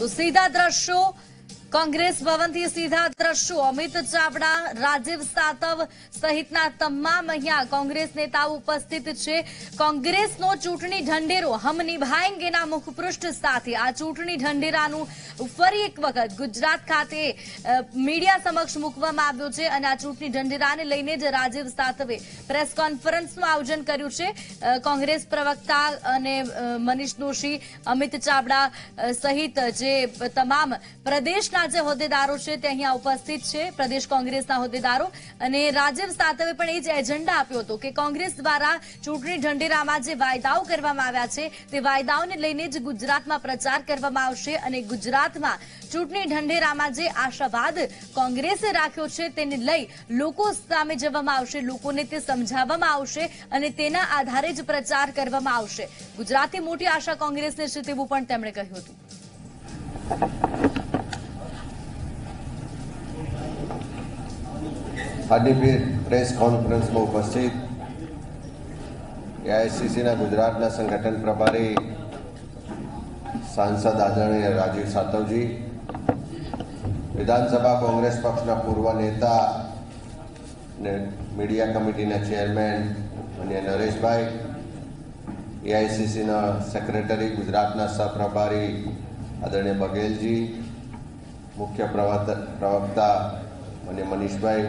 તો સીધા દ્રશ્યો કોંગ્રેસ ભવનથી સીધા દ્રશ્યો. અમિત ચાવડા, રાજીવ સાતવ સહિતના તમામ અહીંયા કોંગ્રેસ નેતાઓ ઉપસ્થિત છે. કોંગ્રેસનો ચૂંટણી ઢંઢેરો હમ નિભાએંગેના મુખપૃષ્ઠ સાથે. આ ચૂંટણી ઢંઢેરાનું ફરી એક વખત ગુજરાત ખાતે મીડિયા સમક્ષ મૂકવામાં આવ્યો છે અને આ ચૂંટણી ઢંઢેરાને લઈને જ રાજીવ સાતવે પ્રેસ કોન્ફરન્સનું આયોજન કર્યું છે. કોંગ્રેસ પ્રવક્તા અને મનીષ દોશી, અમિત ચાવડા સહિત જે તમામ પ્રદેશના જે હોદ્દેદારો છે તે અહીંયા ઉપસ્થિત છે. પ્રદેશ કોંગ્રેસના હોદ્દેદારો અને રાજીવ સાતવે પણ એ જ એજન્ડા આપ્યો હતો કે કોંગ્રેસ દ્વારા ચૂંટણી ઢંઢેરામાં જે વાયદાઓ કરવામાં આવ્યા છે, તે વાયદાઓને લઈને જ ગુજરાતમાં પ્રચાર કરવામાં આવશે અને ગુજરાતમાં ચૂંટણી ઢંઢેરામાં જે આશાવાદ કોંગ્રેસે રાખ્યો છે તેને લઈ લોકો સામે જવામાં આવશે, લોકોને તે સમજાવવામાં આવશે અને તેના આધારે જ પ્રચાર કરવામાં આવશે. ગુજરાતની મોટી આશા કોંગ્રેસને છે તેવું પણ તેમણે કહ્યું હતું. આજની પ્રેસ કોન્ફરન્સમાં ઉપસ્થિત એઆઈસીસીના ગુજરાતના સંગઠન પ્રભારી સાંસદ આદરણીય રાજીવ સાતવજી, વિધાનસભા કોંગ્રેસ પક્ષના પૂર્વ નેતા ને મીડિયા કમિટીના ચેરમેન અને નરેશભાઈ એઆઈસીસીના સેક્રેટરી ગુજરાતના સહપ્રભારી આદરણીય બઘેલજી, મુખ્ય પ્રવક્તા માન્ય મનીષભાઈ,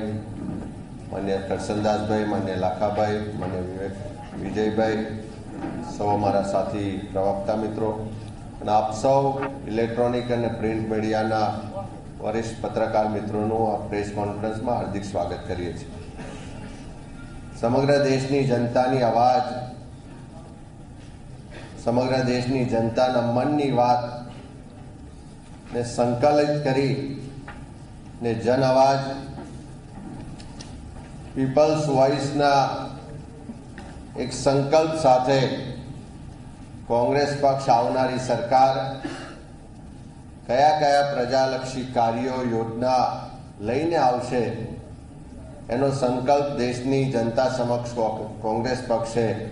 મને કરસનદાસભાઈ મને લાખાભાઈ, મને વિવેક વિજયભાઈ, સૌ અમારા સાથી પ્રવક્તા મિત્રો. અને આપ સૌ ઇલેક્ટ્રોનિક અને પ્રિન્ટ મીડિયાના વરિષ્ઠ પત્રકાર મિત્રોનું આ પ્રેસ કોન્ફરન્સમાં હાર્દિક સ્વાગત કરીએ છીએ. સમગ્ર દેશની જનતાની અવાજ, સમગ્ર દેશની જનતાના મનની વાત ને સંકલિત કરી ને જન અવાજ પીપલ્સ વોઇસના એક સંકલ્પ સાથે કોંગ્રેસ પક્ષ આવનારી સરકાર કયા કયા પ્રજાલક્ષી કાર્યો, યોજના લઈને આવશે એનો સંકલ્પ દેશની જનતા સમક્ષ કોંગ્રેસ પક્ષે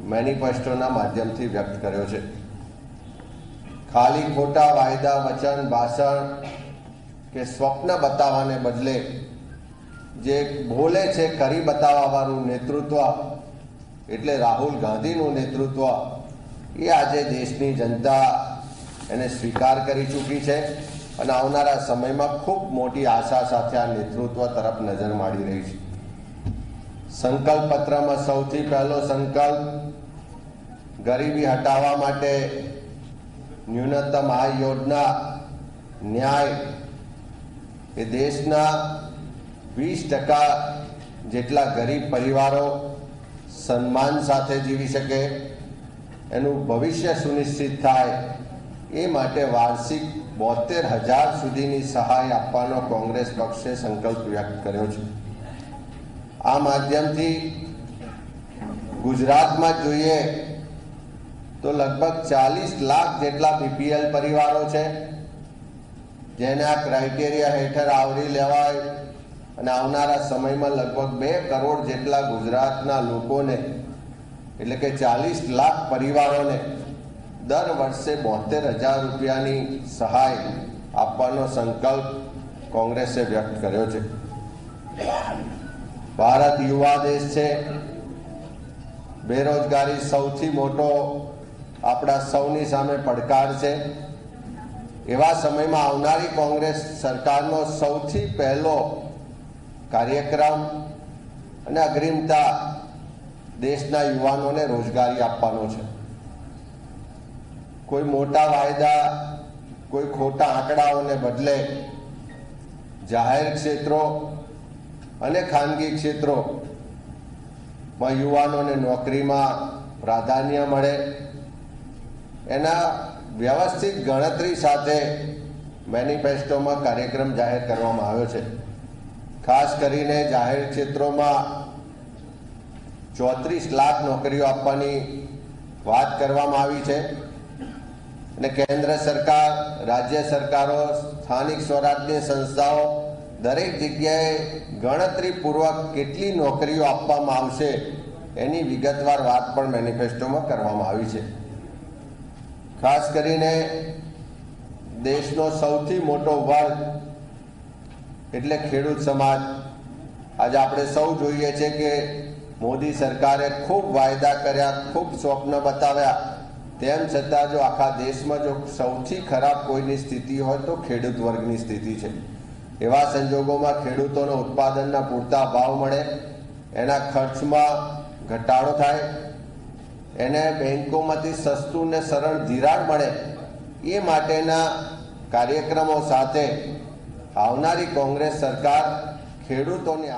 મેનિફેસ્ટોના માધ્યમથી વ્યક્ત કર્યો છે. ખાલી ખોટા વાયદા, વચન, ભાષણ કે સ્વપ્ન બતાવવાને બદલે જે બોલે છે કરી બતાવવાવાળું નેતૃત્વ, એટલે રાહુલ ગાંધીનું નેતૃત્વ, એ આજે દેશની જનતા એને સ્વીકાર કરી ચૂકી છે અને આવનારા સમયમાં ખૂબ મોટી આશા સાથે આ નેતૃત્વ તરફ નજર માડી રહી છે. સંકલ્પ પત્રમાં સૌથી પહેલો સંકલ્પ, ગરીબી હટાવવા માટે ન્યૂનતમ આય યોજના ન્યાય એ દેશના વીસ ટકા જેટલા ગરીબ પરિવારો સન્માન સાથે જીવી શકે, એનું ભવિષ્ય સુનિશ્ચિત થાય, એ માટે વાર્ષિક બોતેર હજાર સુધીની સહાય આપવાનો કોંગ્રેસ પક્ષે સંકલ્પ વ્યક્ત કર્યો છે. આ માધ્યમથી ગુજરાતમાં જોઈએ તો લગભગ ચાલીસ લાખ જેટલા બીપીએલ પરિવારો છે. જેને આ ક્રાઇટેરિયા હેઠળ આવરી લેવાય અને આવનારા સમયમાં લગભગ બે કરોડ જેટલા ગુજરાતના લોકોને, એટલે કે ચાલીસ લાખ પરિવારોને દર વર્ષે બોતેર હજાર રૂપિયાની સહાય આપવાનો સંકલ્પ કોંગ્રેસે વ્યક્ત કર્યો છે. ભારત યુવા દેશ છે. બેરોજગારી સૌથી મોટો આપણા સૌની સામે પડકાર છે. એવા સમયમાં આવનારી કોંગ્રેસ સરકારનો સૌથી પહેલો કાર્યક્રમ અને અગ્રિમતા દેશના યુવાનોને રોજગારી આપવાનો છે. કોઈ મોટા વાયદા, કોઈ ખોટા આંકડાઓને બદલે જાહેર ક્ષેત્રો અને ખાનગી ક્ષેત્રોમાં યુવાનોને નોકરીમાં પ્રાધાન્ય મળે. એના વ્યવસ્થિત ગણતરી સાથે મેનિફેસ્ટોમાં કાર્યક્રમ જાહેર કરવામાં આવ્યો છે. ખાસ કરીને જાહેર ક્ષેત્રોમાં ચોત્રીસ લાખ નોકરીઓ આપવાની વાત કરવામાં આવી છે. અને કેન્દ્ર સરકાર, રાજ્ય સરકારો, સ્થાનિક સ્વરાજ્ય સંસ્થાઓ દરેક જગ્યાએ ગણતરીપૂર્વક કેટલી નોકરીઓ આપવામાં આવશે એની વિગતવાર વાત પણ મેનિફેસ્ટોમાં કરવામાં આવી છે. ખાસ કરીને દેશનો સૌથી મોટો વર્ગ એટલે ખેડૂત સમાજ. આજે આપણે સૌ જોઈએ છે કે મોદી સરકારે ખૂબ વાયદા કર્યા, ખૂબ સ્વપ્ન બતાવ્યા. તેમ છતાં જો આખા દેશમાં જો સૌથી ખરાબ કોઈની સ્થિતિ હોય તો ખેડૂત વર્ગની સ્થિતિ છે. એવા સંજોગોમાં ખેડૂતોને ઉત્પાદનના પૂરતા ભાવ મળે, એના ખર્ચમાં ઘટાડો થાય એને બેન્કોમાંથી સસ્તું ને સરળ ધિરાણ મળે, એ માટેના કાર્યક્રમો સાથે આવનારી કોંગ્રેસ સરકાર ખેડૂતોની